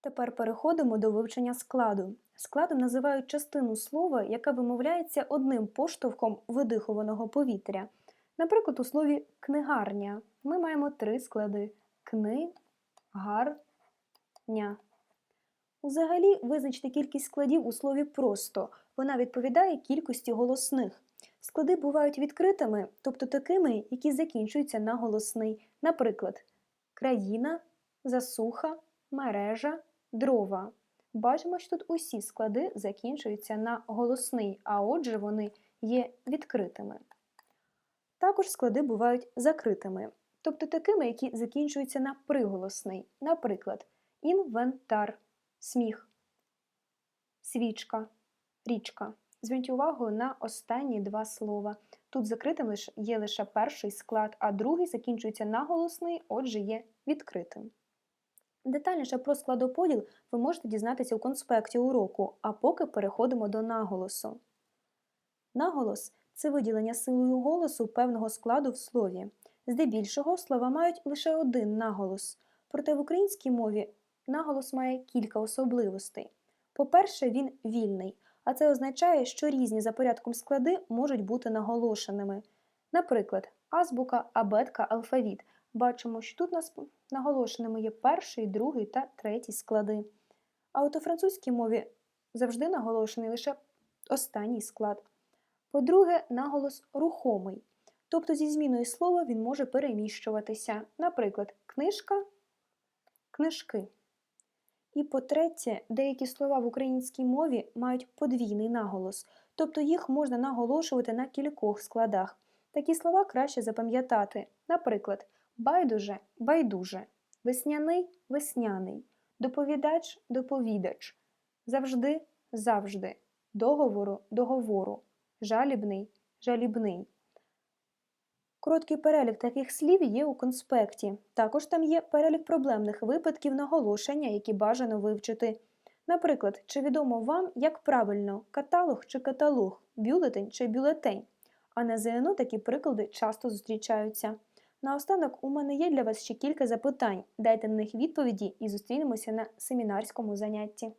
Тепер переходимо до вивчення складу. Складом називають частину слова, яка вимовляється одним поштовхом видихуваного повітря. Наприклад, у слові книгарня ми маємо три склади кни, гар, ня. Взагалі, визначити кількість складів у слові просто. Вона відповідає кількості голосних. Склади бувають відкритими, тобто такими, які закінчуються на голосний. Наприклад, країна, засуха, мережа, дрова. Бачимо, що тут усі склади закінчуються на голосний, а отже вони є відкритими. Також склади бувають закритими, тобто такими, які закінчуються на приголосний. Наприклад, інвентар, сміх, свічка, річка. Зверніть увагу на останні два слова. Тут закритим є лише перший склад, а другий закінчується на голосний, отже є відкритим. Детальніше про складоподіл ви можете дізнатися у конспекті уроку, а поки переходимо до наголосу. Наголос це виділення силою голосу певного складу в слові. Здебільшого слова мають лише один наголос, проте в українській мові наголос має кілька особливостей. По-перше, він вільний, а це означає, що різні за порядком склади можуть бути наголошеними. Наприклад, азбука, абетка, алфавіт. Бачимо, що тут нас наголошеними є перший, другий та третій склади. А от у французькій мові завжди наголошений лише останній склад. По-друге, наголос рухомий, тобто зі зміною слова він може переміщуватися. Наприклад, книжка, книжки. І по-третє, деякі слова в українській мові мають подвійний наголос, тобто їх можна наголошувати на кількох складах. Такі слова краще запам'ятати. Наприклад, байдуже байдуже, весняний весняний, доповідач доповідач, завжди завжди, договору договору, жалібний жалібний. Короткий перелік таких слів є у конспекті. Також там є перелік проблемних випадків наголошення, які бажано вивчити. Наприклад, чи відомо вам, як правильно каталог чи каталог, бюлетень чи бюлетень? А на ЗНО такі приклади часто зустрічаються. Наостанок у мене є для вас ще кілька запитань. Дайте на них відповіді і зустрінемося на семінарському занятті.